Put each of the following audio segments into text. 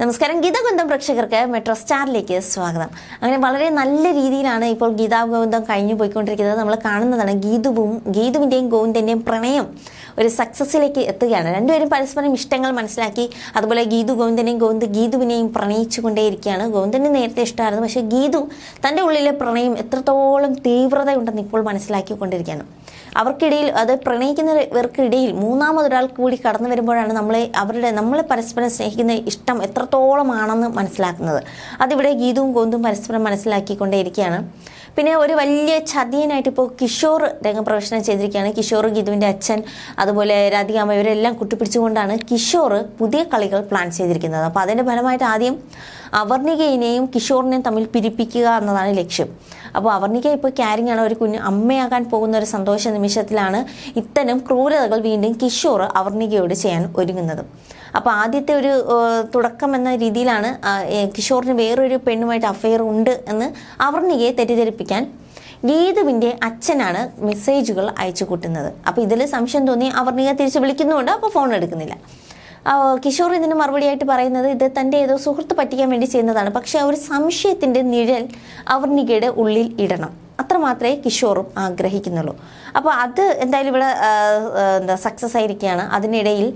നമസ്കാരം. ഗീതാഗോവിന്ദം പ്രേക്ഷകർക്ക് മെട്രോ സ്റ്റാറിലേക്ക് സ്വാഗതം. അങ്ങനെ വളരെ നല്ല രീതിയിലാണ് ഇപ്പോൾ ഗീതാഗോവിന്ദം കഴിഞ്ഞു പോയിക്കൊണ്ടിരിക്കുന്നത്. നമ്മൾ കാണുന്നതാണ് ഗീതുവും ഗീതുവിന്റെയും ഗോവിന്ദന്റെയും പ്രണയം ഒരു സക്സസ്സിലേക്ക് എത്തുകയാണ്. രണ്ടുപേരും പരസ്പരം ഇഷ്ടങ്ങൾ മനസ്സിലാക്കി അതുപോലെ ഗീതു ഗോവിന്ദനെയും ഗോവിന്ദ് ഗീതുവിനെയും പ്രണയിച്ചുകൊണ്ടേയിരിക്കുകയാണ്. ഗോവിന്ദന് നേരത്തെ ഇഷ്ടമായിരുന്നു പക്ഷേ ഗീതു തന്റെ ഉള്ളിലെ പ്രണയം എത്രത്തോളം തീവ്രതയുണ്ടെന്ന് ഇപ്പോൾ മനസ്സിലാക്കിക്കൊണ്ടിരിക്കുകയാണ്. അവർക്കിടയിൽ അത് പ്രണയിക്കുന്നവർക്കിടയിൽ മൂന്നാമതൊരാൾ കൂടി കടന്നു വരുമ്പോഴാണ് നമ്മളെ അവരുടെ നമ്മളെ പരസ്പരം സ്നേഹിക്കുന്ന ഇഷ്ടം എത്രത്തോളമാണെന്ന് മനസ്സിലാക്കുന്നത്. അതിവിടെ ഗീതവും ഗോന്തും പരസ്പരം മനസ്സിലാക്കിക്കൊണ്ടേയിരിക്കുകയാണ്. പിന്നെ ഒരു വലിയ ചതിയനായിട്ട് ഇപ്പോൾ കിഷോർ രംഗപ്രവേശനം ചെയ്തിരിക്കുകയാണ്. കിഷോർ ഗീതുവിന്റെ അച്ഛൻ അതുപോലെ രാധികാമ്മ ഇവരെല്ലാം കുട്ടിപ്പിടിച്ചുകൊണ്ടാണ് കിഷോർ പുതിയ കളികൾ പ്ലാൻ ചെയ്തിരിക്കുന്നത്. അപ്പോൾ അതിന്റെ ഫലമായിട്ട് ആദ്യം അവർണികയിനെയും കിഷോറിനെയും തമ്മിൽ പിരിപ്പിക്കുക എന്നതാണ് ലക്ഷ്യം. അപ്പോൾ അവർണിക ഇപ്പോൾ ക്യാരിങ് ആണ്. ഒരു കുഞ്ഞ് അമ്മയാകാൻ പോകുന്ന ഒരു സന്തോഷ നിമിഷത്തിലാണ് ഇത്തരം ക്രൂരതകൾ വീണ്ടും കിഷോർ അവർണികയോട് ചെയ്യാൻ ഒരുങ്ങുന്നത്. അപ്പോൾ ആദ്യത്തെ ഒരു തുടക്കം എന്ന രീതിയിലാണ് കിഷോറിന് വേറൊരു പെണ്ണുമായിട്ട് അഫയർ ഉണ്ട് എന്ന് അവർണികയെ തെറ്റിദ്ധരിപ്പിക്കാൻ ഗീതുവിന്റെ അച്ഛനാണ് മെസ്സേജുകൾ അയച്ചു കൂട്ടുന്നത് അപ്പോൾ ഇതിൽ സംശയം തോന്നി അവർണിക തിരിച്ച് വിളിക്കുന്നുണ്ട് അപ്പോൾ ഫോൺ എടുക്കുന്നില്ല. കിഷോർ ഇതിന് മറുപടിയായിട്ട് പറയുന്നത് ഇത് തന്റെ ഏതോ സുഹൃത്ത് പറ്റിക്കാൻ വേണ്ടി ചെയ്യുന്നതാണ്. പക്ഷേ ആ ഒരു സംശയത്തിന്റെ നിഴൽ അവർണികയുടെ ഉള്ളിൽ ഇടണം. അത്ര മാത്രമേ കിഷോറും ആഗ്രഹിക്കുന്നുള്ളൂ. അപ്പോൾ അത് എന്തായാലും ഇവിടെ എന്താ സക്സസ് ആയിരിക്കുകയാണ്. അതിനിടയിൽ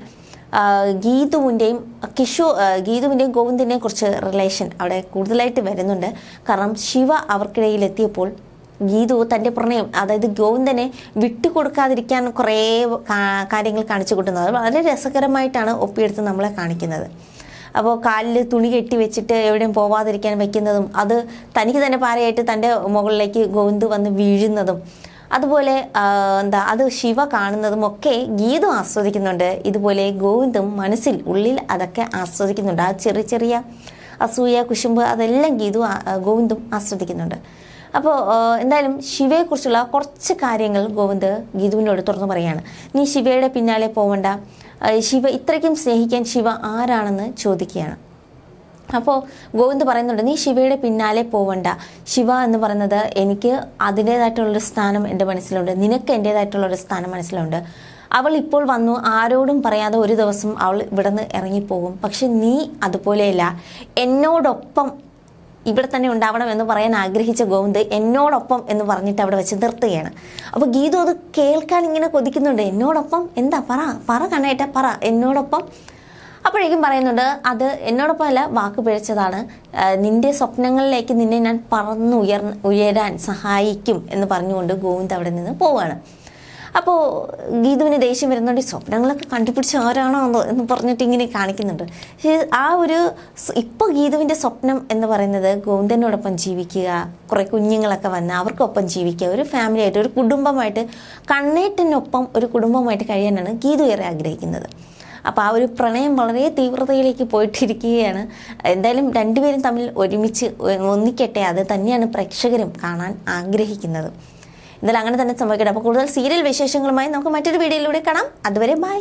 ഗീതുവിന്റെയും കിഷോ ഗീതുവിന്റെയും ഗോവിന്ദിന്റെയും കുറിച്ച് റിലേഷൻ അവിടെ കൂടുതലായിട്ട് വരുന്നുണ്ട്. കാരണം ശിവ അവർക്കിടയിൽ എത്തിയപ്പോൾ ഗീതു തന്റെ പ്രണയം അതായത് ഗോവിന്ദനെ വിട്ടുകൊടുക്കാതിരിക്കാൻ കുറേ കാര്യങ്ങൾ കാണിച്ചു കൂട്ടുന്നത് വളരെ രസകരമായിട്ടാണ് ഒപ്പിയെടുത്ത് നമ്മളെ കാണിക്കുന്നത്. അപ്പോൾ കാലിൽ തുണി കെട്ടി വെച്ചിട്ട് എവിടെയും പോവാതിരിക്കാൻ വെക്കുന്നതും അത് തനിക്ക് തന്നെ പാരയായിട്ട് തന്റെ മുകളിലേക്ക് ഗോവിന്ദ് വന്ന് വീഴുന്നതും അതുപോലെ എന്താ അത് ശിവ കാണുന്നതും ഒക്കെ ഗീതം ആസ്വദിക്കുന്നുണ്ട്. ഇതുപോലെ ഗോവിന്ദും മനസ്സിൽ ഉള്ളിൽ അതൊക്കെ ആസ്വദിക്കുന്നുണ്ട്. ആ ചെറിയ ചെറിയ അസൂയ കുശുമ്പ് അതെല്ലാം ഗീതു ഗോവിന്ദും ആസ്വദിക്കുന്നുണ്ട്. അപ്പോൾ എന്തായാലും ശിവയെക്കുറിച്ചുള്ള കുറച്ച് കാര്യങ്ങൾ ഗോവിന്ദ് ഗീതുവിനോട് തുറന്നു പറയാണ് നീ ശിവയുടെ പിന്നാലെ പോവണ്ട. ശിവ ഇത്രയ്ക്കും സ്നേഹിക്കാൻ ശിവ ആരാണെന്ന് ചോദിക്കുകയാണ്. അപ്പോൾ ഗോവിന്ദ് പറയുന്നുണ്ട് നീ ശിവയുടെ പിന്നാലെ പോവണ്ട. ശിവ എന്ന് പറയുന്നത് എനിക്ക് അതിന്റേതായിട്ടുള്ളൊരു സ്ഥാനം എന്റെ മനസ്സിലുണ്ട്. നിനക്ക് എന്റേതായിട്ടുള്ളൊരു സ്ഥാനം മനസ്സിലുണ്ട്. അവൾ ഇപ്പോൾ വന്നു. ആരോടും പറയാതെ ഒരു ദിവസം അവൾ ഇവിടെ നിന്ന് ഇറങ്ങിപ്പോകും. പക്ഷെ നീ അതുപോലെയല്ല. എന്നോടൊപ്പം ഇവിടെ തന്നെ ഉണ്ടാവണം എന്ന് പറയാൻ ആഗ്രഹിച്ച ഗോവിന്ദ് എന്നോടൊപ്പം എന്ന് പറഞ്ഞിട്ട് അവിടെ വെച്ച് നിർത്തുകയാണ്. അപ്പോൾ ഗീതു അത് കേൾക്കാൻ ഇങ്ങനെ കൊതിക്കുന്നുണ്ട്. എന്നോടൊപ്പം? എന്താ? പറ. പറ കണ്ണേറ്റ പറ. എന്നോടൊപ്പം? അപ്പോഴേക്കും പറയുന്നുണ്ട് അത് എന്നോടൊപ്പം അല്ല വാക്ക് പിഴച്ചതാണ്. നിന്റെ സ്വപ്നങ്ങളിലേക്ക് നിന്നെ ഞാൻ പറന്ന് ഉയർ ഉയരാൻ സഹായിക്കും എന്ന് പറഞ്ഞുകൊണ്ട് ഗോവിന്ദ് അവിടെ നിന്ന് പോവുകയാണ് അപ്പോൾ ഗീതുവിന് ദേഷ്യം വരുന്നുണ്ട് സ്വപ്നങ്ങളൊക്കെ കണ്ടുപിടിച്ച ആരാണോ എന്ന് പറഞ്ഞിട്ട് ഇങ്ങനെ കാണിക്കുന്നുണ്ട്. പക്ഷേ ആ ഒരു ഇപ്പോൾ ഗീതുവിന്റെ സ്വപ്നം എന്ന് പറയുന്നത് ഗോവിന്ദനോടൊപ്പം ജീവിക്കുക കുറേ കുഞ്ഞുങ്ങളൊക്കെ വന്ന് അവർക്കൊപ്പം ജീവിക്കുക ഒരു ഫാമിലി ആയിട്ട് ഒരു കുടുംബമായിട്ട് കണ്ണേറ്റിനൊപ്പം ഒരു കുടുംബമായിട്ട് കഴിയാനാണ് ഗീതു ഏറെ ആഗ്രഹിക്കുന്നത്. അപ്പോൾ ആ ഒരു പ്രണയം വളരെ തീവ്രതയിലേക്ക് പോയിട്ടിരിക്കുകയാണ്. എന്തായാലും രണ്ടുപേരും തമ്മിൽ ഒരുമിച്ച് ഒന്നിക്കട്ടെ അത് തന്നെയാണ് പ്രേക്ഷകരും കാണാൻ ആഗ്രഹിക്കുന്നത്. എന്തായാലും അങ്ങനെ തന്നെ സംഭവിക്കട്ടെ. അപ്പോൾ കൂടുതൽ സീരിയൽ വിശേഷങ്ങളുമായി നമുക്ക് മറ്റൊരു വീഡിയോയിലൂടെ കാണാം. അതുവരെ ബൈ.